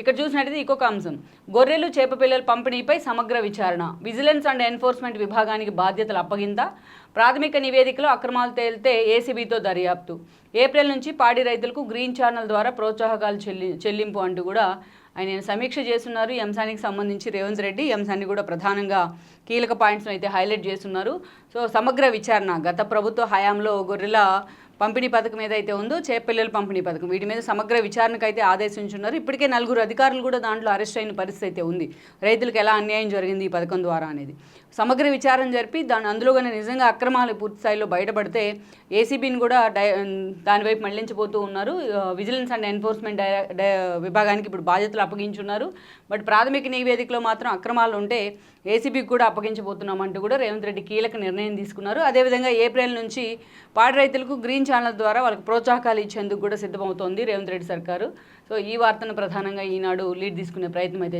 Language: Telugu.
ఇక్కడ చూసినట్టయితే ఇంకొక అంశం. గొర్రెలు చేప పిల్లల పంపిణీపై సమగ్ర విచారణ. విజిలెన్స్ అండ్ ఎన్ఫోర్స్మెంట్ విభాగానికి బాధ్యతలు అప్పగింత. ప్రాథమిక నివేదికలో అక్రమాలు తేలితే ఏసీబీతో దర్యాప్తు. ఏప్రిల్ నుంచి పాడి రైతులకు గ్రీన్ ఛానల్ ద్వారా ప్రోత్సాహకాలు చెల్లి చెల్లింపు అంటూ కూడా ఆయన సమీక్ష చేస్తున్నారు. ఈ అంశానికి సంబంధించి రేవంత్ రెడ్డి ఈ అంశాన్ని కూడా ప్రధానంగా కీలక పాయింట్స్ను అయితే హైలైట్ చేస్తున్నారు. సో సమగ్ర విచారణ. గత ప్రభుత్వ హయాంలో గొర్రెల పంపిణీ పథకం ఏదైతే ఉందో చేపల్లెల పంపిణీ పథకం. వీటి మీద సమగ్ర విచారణకు అయితే ఆదేశించున్నారు. ఇప్పటికే నలుగురు అధికారులు కూడా దాంట్లో అరెస్ట్ అయిన పరిస్థితి అయితే ఉంది. రైతులకు ఎలా అన్యాయం జరిగింది ఈ పథకం ద్వారా అనేది. సమగ్ర విచారణ జరిపి దాని అందులో కానీ నిజంగా అక్రమాలు పూర్తి స్థాయిలో బయటపడితే ఏసీబీని కూడా డై దానివైపు మళ్ళించబోతూ ఉన్నారు. విజిలెన్స్ అండ్ ఎన్ఫోర్స్మెంట్ విభాగానికి ఇప్పుడు బాధ్యతలు అప్పగించున్నారు. బట్ ప్రాథమిక నివేదికలో మాత్రం అక్రమాలు ఉంటే ఏసీబీకి కూడా అప్పగించబోతున్నామంటూ కూడా రేవంత్ రెడ్డి కీలక నిర్ణయం తీసుకున్నారు. అదేవిధంగా ఏప్రిల్ నుంచి పాడి రైతులకు గ్రీన్ ఛానల్ ద్వారా వాళ్ళకి ప్రోత్సాహకాలు ఇచ్చేందుకు కూడా సిద్ధమవుతోంది రేవంత్ రెడ్డి సర్కారు. సో ఈ వార్తను ప్రధానంగా ఈనాడు లీడ్ తీసుకునే ప్రయత్నం అయితే